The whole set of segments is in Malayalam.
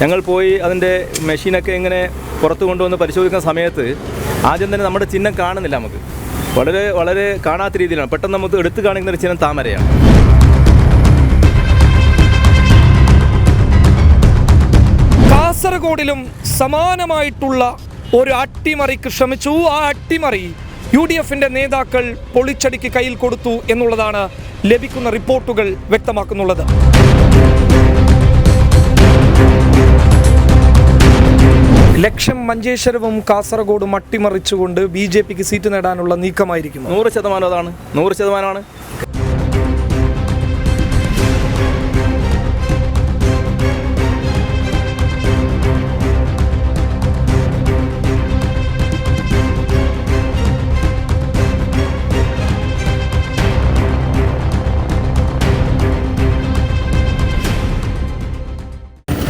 ഞങ്ങൾ പോയി അതിന്റെ മെഷീനൊക്കെ ഇങ്ങനെ പുറത്ത് കൊണ്ടുവന്ന് പരിശോധിക്കുന്ന സമയത്ത് ആദ്യം തന്നെ നമ്മുടെ ചിഹ്നം കാണുന്നില്ല നമുക്ക്. വളരെ വളരെ കാണാത്ത രീതിയിലാണ്. പെട്ടെന്ന് നമുക്ക് എടുത്തു കാണിക്കുന്ന ഒരു ചിഹ്നം താമരയാണ്. കാസർഗോഡിലും സമാനമായിട്ടുള്ള ഒരു അട്ടിമറിക്ക് ശ്രമിച്ചു. ആ അട്ടിമറി യു ഡി എഫിന്റെ നേതാക്കൾ പൊളിച്ചടിക്ക് കയ്യിൽ കൊടുത്തു എന്നുള്ളതാണ് ലഭിക്കുന്ന റിപ്പോർട്ടുകൾ വ്യക്തമാക്കുന്നുള്ളത്. ലക്ഷ്യം മഞ്ചേശ്വരവും കാസർഗോഡും അട്ടിമറിച്ചുകൊണ്ട് ബി ജെ പിക്ക് സീറ്റ് നേടാനുള്ള നീക്കമായിരിക്കും നൂറ് ശതമാനം അതാണ്. നൂറ് ശതമാനമാണ്.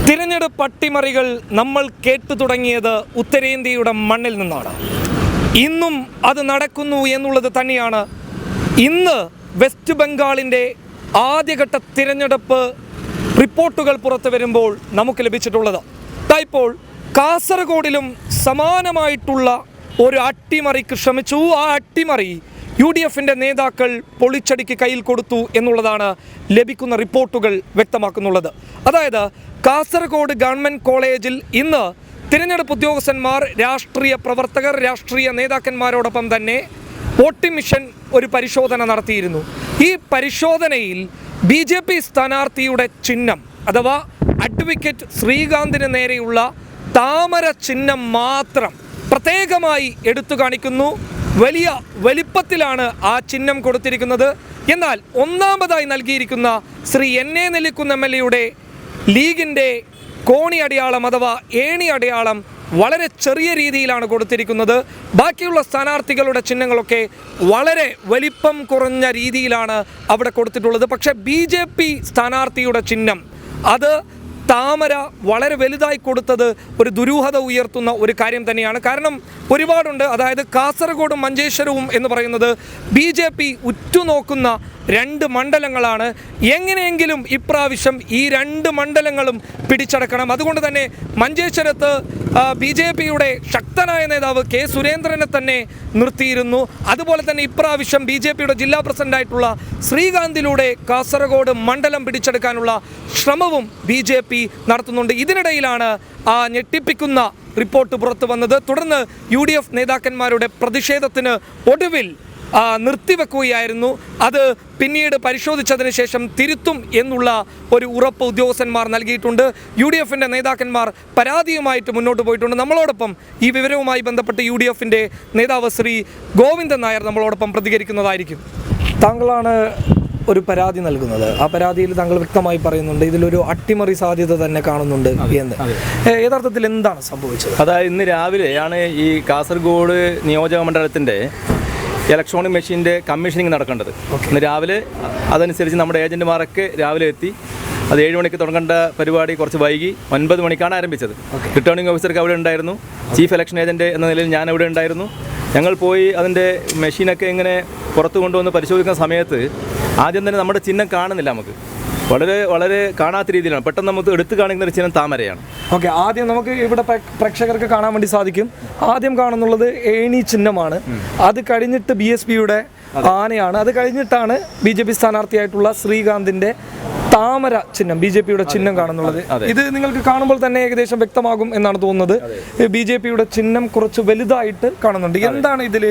തിരഞ്ഞെടുപ്പ് അട്ടിമറികൾ നമ്മൾ കേട്ടു തുടങ്ങിയത് ഉത്തരേന്ത്യയുടെ മണ്ണിൽ നിന്നാണ്. ഇന്നും അത് നടക്കുന്നു എന്നുള്ളത് തന്നെയാണ് ഇന്ന് വെസ്റ്റ് ബംഗാളിന്റെ ആദ്യഘട്ട തിരഞ്ഞെടുപ്പ് റിപ്പോർട്ടുകൾ പുറത്തു വരുമ്പോൾ നമുക്ക് ലഭിച്ചിട്ടുള്ളത്. ഇതായിപ്പോൾ കാസർഗോഡിലും സമാനമായിട്ടുള്ള ഒരു അട്ടിമറിക്ക് ശ്രമിച്ചു. ആ അട്ടിമറി യു ഡി എഫിന്റെ നേതാക്കൾ പൊളിച്ചടിക്ക് കയ്യിൽ കൊടുത്തു എന്നുള്ളതാണ് ലഭിക്കുന്ന റിപ്പോർട്ടുകൾ വ്യക്തമാക്കുന്നുള്ളത്. അതായത് കാസർഗോഡ് ഗവൺമെന്റ് കോളേജിൽ ഇന്ന് തിരഞ്ഞെടുപ്പ് ഉദ്യോഗസ്ഥന്മാർ രാഷ്ട്രീയ പ്രവർത്തകർ രാഷ്ട്രീയ നേതാക്കന്മാരോടൊപ്പം തന്നെ വോട്ടിംഗ് മിഷൻ ഒരു പരിശോധന നടത്തിയിരുന്നു. ഈ പരിശോധനയിൽ ബി ജെ പി സ്ഥാനാർത്ഥിയുടെ ചിഹ്നം അഥവാ അഡ്വക്കേറ്റ് ശ്രീകാന്തിന് നേരെയുള്ള താമര ചിഹ്നം മാത്രം പ്രത്യേകമായി എടുത്തു കാണിക്കുന്നു. വലിയ വലിപ്പത്തിലാണ് ആ ചിഹ്നം കൊടുത്തിരിക്കുന്നത്. എന്നാൽ ഒന്നാമതായി നൽകിയിരിക്കുന്ന Shri N A Nellikkunnu M L എയുടെ ലീഗിന്റെ കോണി അടയാളം അഥവാ ഏണി അടയാളം വളരെ ചെറിയ രീതിയിലാണ് കൊടുത്തിരിക്കുന്നത്. ബാക്കിയുള്ള സ്ഥാനാർത്ഥികളുടെ ചിഹ്നങ്ങളൊക്കെ വളരെ വലിപ്പം കുറഞ്ഞ രീതിയിലാണ് അവിടെ കൊടുത്തിട്ടുള്ളത്. പക്ഷേ ബി സ്ഥാനാർത്ഥിയുടെ ചിഹ്നം അത് താമര വളരെ വലുതായി കൊടുത്തത് ഒരു ദുരൂഹത ഉയർത്തുന്ന ഒരു കാര്യം തന്നെയാണ്. കാരണം ഒരുപാടുണ്ട് അതായത് കാസർഗോഡും മഞ്ചേശ്വരവും എന്ന് പറയുന്നത് ബി ജെ പി ഉറ്റുനോക്കുന്ന രണ്ട് മണ്ഡലങ്ങളാണ്. എങ്ങനെയെങ്കിലും ഇപ്രാവശ്യം ഈ രണ്ട് മണ്ഡലങ്ങളും പിടിച്ചടക്കണം. അതുകൊണ്ട് തന്നെ മഞ്ചേശ്വരത്ത് ബി ജെ പിയുടെ ശക്തനായ നേതാവ് കെ സുരേന്ദ്രനെ തന്നെ നിർത്തിയിരുന്നു. അതുപോലെ തന്നെ ഇപ്രാവശ്യം ബി ജെ പിയുടെ ജില്ലാ പ്രസിഡന്റായിട്ടുള്ള ശ്രീകാന്തിലൂടെ കാസർഗോഡ് മണ്ഡലം പിടിച്ചെടുക്കാനുള്ള ശ്രമവും ബി ജെ പി നടത്തുന്നുണ്ട്. ഇതിനിടയിലാണ് ആ ഞെട്ടിപ്പിക്കുന്ന റിപ്പോർട്ട് പുറത്തു വന്നത് തുടർന്ന് യു ഡി എഫ് നേതാക്കന്മാരുടെ പ്രതിഷേധത്തിന് ഒടുവിൽ നിർത്തിവെക്കുകയായിരുന്നു. അത് പിന്നീട് പരിശോധിച്ചതിന് ശേഷം തിരുത്തും എന്നുള്ള ഒരു ഉറപ്പ് ഉദ്യോഗസ്ഥന്മാർ നൽകിയിട്ടുണ്ട്. യു ഡി എഫിന്റെ നേതാക്കന്മാർ പരാതിയുമായിട്ട് മുന്നോട്ട് പോയിട്ടുണ്ട്. നമ്മളോടൊപ്പം ഈ വിവരവുമായി ബന്ധപ്പെട്ട് യു ഡി എഫിന്റെ നേതാവ് ശ്രീ ഗോവിന്ദൻ നായർ നമ്മളോടൊപ്പം പ്രതികരിക്കുന്നതായിരിക്കും. താങ്കളാണ് ഒരു പരാതി നൽകുന്നത്. ആ പരാതിയിൽ താങ്കൾ വ്യക്തമായി പറയുന്നുണ്ട്. ഇതിലൊരു അട്ടിമറി സാധ്യത തന്നെ കാണുന്നുണ്ട് എന്ന്. യഥാർത്ഥത്തിൽ എന്താണ് സംഭവിച്ചത്? അതായത് ഇന്ന് രാവിലെയാണ് ഈ കാസർഗോഡ് നിയോജക മണ്ഡലത്തിന്റെ ഇലക്ട്രോണിക് മെഷീന്റെ കമ്മീഷനിങ് നടക്കേണ്ടത്. ഇന്ന് രാവിലെ അതനുസരിച്ച് നമ്മുടെ ഏജന്റുമാരൊക്കെ രാവിലെ എത്തി. അത് ഏഴ് മണിക്ക് തുടങ്ങേണ്ട പരിപാടി കുറച്ച് വൈകി ഒൻപത് മണിക്കാണ് ആരംഭിച്ചത്. റിട്ടേണിംഗ് ഓഫീസർക്ക് അവിടെ ഉണ്ടായിരുന്നു. ചീഫ് ഇലക്ഷൻ ഏജന്റ് എന്ന നിലയിൽ ഞാൻ അവിടെ ഉണ്ടായിരുന്നു. ഞങ്ങൾ പോയി അതിന്റെ മെഷീനൊക്കെ ഇങ്ങനെ പുറത്തു കൊണ്ടുവന്ന് പരിശോധിക്കുന്ന സമയത്ത് ആദ്യം തന്നെ നമ്മുടെ ചിഹ്നം കാണുന്നില്ല നമുക്ക്. വളരെ വളരെ കാണാത്ത രീതിയിലാണ്. പെട്ടെന്ന് നമുക്ക് എടുത്തു കാണിക്കുന്ന ഒരു ചിഹ്നം താമരയാണ്. ഓക്കെ ആദ്യം നമുക്ക് ഇവിടെ പ്രേക്ഷകർക്ക് കാണാൻ വേണ്ടി സാധിക്കും. ആദ്യം കാണുന്നുള്ളത് ഏണി ചിഹ്നമാണ്. അത് കഴിഞ്ഞിട്ട് ബി എസ് പിയുടെ ആനയാണ്. അത് കഴിഞ്ഞിട്ടാണ് ബി ജെ പി സ്ഥാനാർത്ഥിയായിട്ടുള്ള ശ്രീകാന്തിന്റെ താമര ചിഹ്നം ബി ജെ പിയുടെ ചിഹ്നം കാണുന്നുള്ളത്. ഇത് നിങ്ങൾക്ക് കാണുമ്പോൾ തന്നെ ഏകദേശം വ്യക്തമാകും എന്നാണ് തോന്നുന്നത്. ബി ജെ പിയുടെ ചിഹ്നം കുറച്ച് വലുതായിട്ട് കാണുന്നുണ്ട്. എന്താണ് ഇതിൽ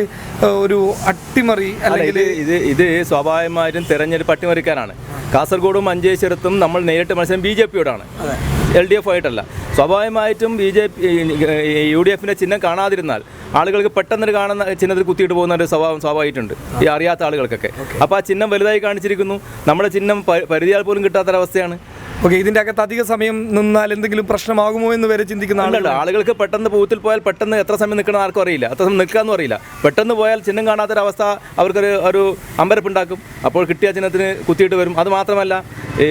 ഒരു അട്ടിമറി അല്ല, അല്ലെങ്കിൽ ഇത് ഇത് ഇത് സ്വാഭാവികമായിട്ടും തെരഞ്ഞെടുപ്പ് അട്ടിമറിക്കാനാണ് കാസർഗോഡും മഞ്ചേശ്വരത്തും നമ്മൾ നേരിട്ട് മത്സരം ബി ജെ പിയോടാണ്. എൽ ഡി എഫ് ആയിട്ടല്ല. സ്വാഭാവികമായിട്ടും B J P U D എഫിന്റെ ചിഹ്നം കാണാതിരുന്നാൽ ആളുകൾക്ക് പെട്ടെന്നൊരു കാണുന്ന ചിഹ്നത്തിൽ കുത്തിയിട്ട് പോകുന്ന ഒരു സ്വഭാവം സ്വാഭാവികമായിട്ടുണ്ട്. ഈ അറിയാത്ത ആളുകൾക്കൊക്കെ. അപ്പോൾ ആ ചിഹ്നം വലുതായി കാണിച്ചിരിക്കുന്നു. നമ്മുടെ ചിഹ്നം പരിധിയാൽ പോലും കിട്ടാത്തൊരവസ്ഥയാണ്. ഓക്കെ ഇതിന്റെ അകത്ത് അധിക സമയം നിന്നാൽ എന്തെങ്കിലും പ്രശ്നമാകുമോ എന്ന് വരെ ചിന്തിക്കുന്ന ആളുകൾ ആളുകൾക്ക് പെട്ടെന്ന് ബൂത്തിൽ പോയാൽ പെട്ടെന്ന് എത്ര സമയം നിൽക്കണം ആർക്കും അറിയില്ല. എത്ര സമയം നിൽക്കാന്നും അറിയില്ല. പെട്ടെന്ന് പോയാൽ ചിഹ്നം കാണാത്തൊരവസ്ഥ അവർക്കൊരു ഒരു അമ്പരപ്പുണ്ടാക്കും. അപ്പോൾ കിട്ടിയ ചിഹ്നത്തിന് കുത്തിയിട്ട് വരും. അത് മാത്രമല്ല ഈ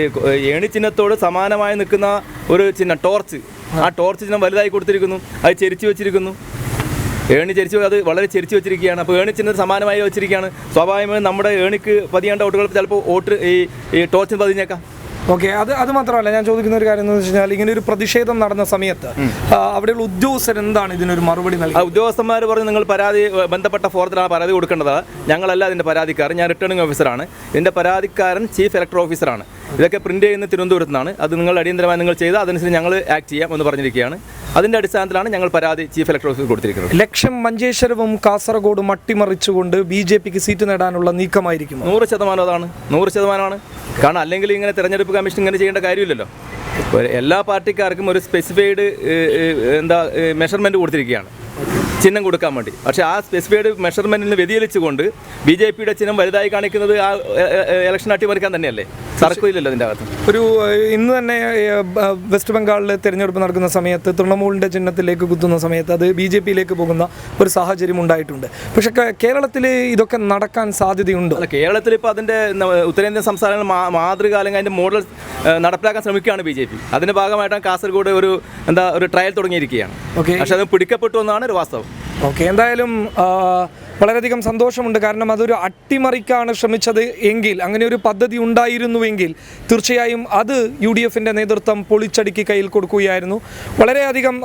ഏണി ചിഹ്നത്തോട് സമാനമായി നിൽക്കുന്ന ഒരു ചിഹ്നം ടോർച്ച്. ആ ടോർച്ച് ചിഹ്നം വലുതായി കൊടുത്തിരിക്കുന്നു. അത് ചെരിച്ചു വെച്ചിരിക്കുന്നു. ഏണി ചെരിച്ചു അത് വളരെ ചെരിച്ചു വെച്ചിരിക്കുകയാണ്. അപ്പോൾ ഏണി ചിഹ്നം സമാനമായി വെച്ചിരിക്കുകയാണ്. സ്വാഭാവികമായും നമ്മുടെ ഏണിക്ക് പതിയേണ്ട വോട്ടുകൾ ചിലപ്പോൾ വോട്ട് ഈ ഈ ടോർച്ചിന് പതിഞ്ഞേക്കാം. ഓക്കെ അത് അത് മാത്രമല്ല ഞാൻ ചോദിക്കുന്ന ഒരു കാര്യം എന്ന് വെച്ച് കഴിഞ്ഞാൽ ഇങ്ങനെ ഒരു പ്രതിഷേധം നടന്ന സമയത്ത് അവിടെയുള്ള ഉദ്യോഗസ്ഥർ എന്താണ് ഇതിനൊരു മറുപടി നൽകുന്നത് നൽകി ഉദ്യോഗസ്ഥന്മാർ പറഞ്ഞു നിങ്ങൾ പരാതി ബന്ധപ്പെട്ട ഫോറത്തിലാണ് പരാതി കൊടുക്കേണ്ടത്. ഞങ്ങളല്ല അതിന്റെ പരാതിക്കാരൻ ഞാൻ റിട്ടേണിംഗ് ഓഫീസറാണ്. ഇതിന്റെ പരാതിക്കാരൻ ചീഫ് ഇലക്ടർ ഓഫീസറാണ്. ഇതൊക്കെ പ്രിന്റ് ചെയ്യുന്ന തിരുവനന്തപുരത്ത് നിന്നാണ് അത് നിങ്ങൾ അടിയന്തരമായി നിങ്ങൾ ചെയ്ത് അതനുസരിച്ച് ഞങ്ങൾ ആക്ട് ചെയ്യാം എന്ന് പറഞ്ഞിരിക്കുകയാണ്. അതിന്റെ അടിസ്ഥാനത്തിലാണ് ഞങ്ങൾ പരാതി ചീഫ് ഇലക്ടർ ഓഫീസിൽ കൊടുത്തിരിക്കുന്നത്. ലക്ഷം മഞ്ചേശ്വരവും കാസർഗോഡും അട്ടിമറിച്ചുകൊണ്ട് ബി ജെ പിക്ക് സീറ്റ് നേടാനുള്ള നീക്കമായിരിക്കും നൂറ് ശതമാനം അതാണ്. നൂറ് ശതമാനമാണ്. കാരണം അല്ലെങ്കിൽ ഇങ്ങനെ തെരഞ്ഞെടുപ്പ് കമ്മീഷൻ ഇങ്ങനെ ചെയ്യേണ്ട കാര്യമില്ലല്ലോ. എല്ലാ പാർട്ടിക്കാർക്കും ഒരു സ്പെസിഫൈഡ് എന്താ മെഷർമെന്റ് കൊടുത്തിരിക്കുകയാണ്. ചിഹ്നം കൊടുക്കാൻ വേണ്ടി. പക്ഷെ ആ സ്പെസിഫൈഡ് മെഷർമെന്റിന് വ്യതിചലിച്ചുകൊണ്ട് ബി ജെ പിയുടെ ചിഹ്നം വലുതായി കാണിക്കുന്നത് ആ ഇലക്ഷൻ അട്ടിമറിക്കാൻ തന്നെയല്ലേ? തർക്കമില്ലല്ലോ അതിന്റെ അകത്ത്? ഒരു ഇന്ന് തന്നെ വെസ്റ്റ് ബംഗാളിൽ തിരഞ്ഞെടുപ്പ് നടക്കുന്ന സമയത്ത് തൃണമൂലിന്റെ ചിഹ്നത്തിലേക്ക് കുത്തുന്ന സമയത്ത് അത് ബി ജെ പിയിലേക്ക് പോകുന്ന ഒരു സാഹചര്യം ഉണ്ടായിട്ടുണ്ട്. പക്ഷെ കേരളത്തിൽ ഇതൊക്കെ നടക്കാൻ സാധ്യതയുണ്ട്? അല്ല കേരളത്തിൽ ഇപ്പോൾ അതിന്റെ ഉത്തരേന്ത്യൻ സംസ്ഥാനങ്ങൾ മാതൃക അല്ലെങ്കിൽ അതിന്റെ മോഡൽ നടപ്പിലാക്കാൻ ശ്രമിക്കുകയാണ് ബി ജെ പി. അതിന്റെ ഭാഗമായിട്ടാണ് കാസർഗോഡ് ഒരു എന്താ ഒരു ട്രയൽ തുടങ്ങിയിരിക്കുകയാണ്. ഓക്കെ പക്ഷേ അത് പിടിക്കപ്പെട്ടു എന്നാണ് ഒരു വാസ്തവം. ഓക്കെ എന്തായാലും വളരെയധികം സന്തോഷമുണ്ട്. കാരണം അതൊരു അട്ടിമറിക്കാണ് ശ്രമിച്ചത് എങ്കിൽ അങ്ങനെ ഒരു പദ്ധതി ഉണ്ടായിരുന്നുവെങ്കിൽ തീർച്ചയായും അത് യു ഡി എഫിന്റെ നേതൃത്വം പൊളിച്ചടുക്കി കയ്യിൽ കൊടുക്കുകയായിരുന്നു. വളരെയധികം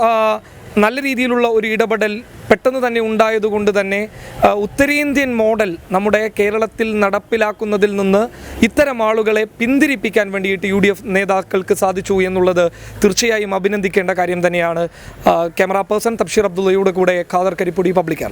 നല്ല രീതിയിലുള്ള ഒരു ഇടപെടൽ പെട്ടെന്ന് തന്നെ ഉണ്ടായതുകൊണ്ട് തന്നെ ഉത്തരേന്ത്യൻ മോഡൽ നമ്മുടെ കേരളത്തിൽ നടപ്പിലാക്കുന്നതിൽ നിന്ന് ഇത്തരം ആളുകളെ പിന്തിരിപ്പിക്കാൻ വേണ്ടിയിട്ട് യു നേതാക്കൾക്ക് സാധിച്ചു എന്നുള്ളത് തീർച്ചയായും അഭിനന്ദിക്കേണ്ട കാര്യം തന്നെയാണ്. ക്യാമറ പേഴ്സൺ തബ്ഷീർ അബ്ദുള്ളയുടെ കൂടെ ഖാദർ കരിപ്പൊടി പബ്ലിക്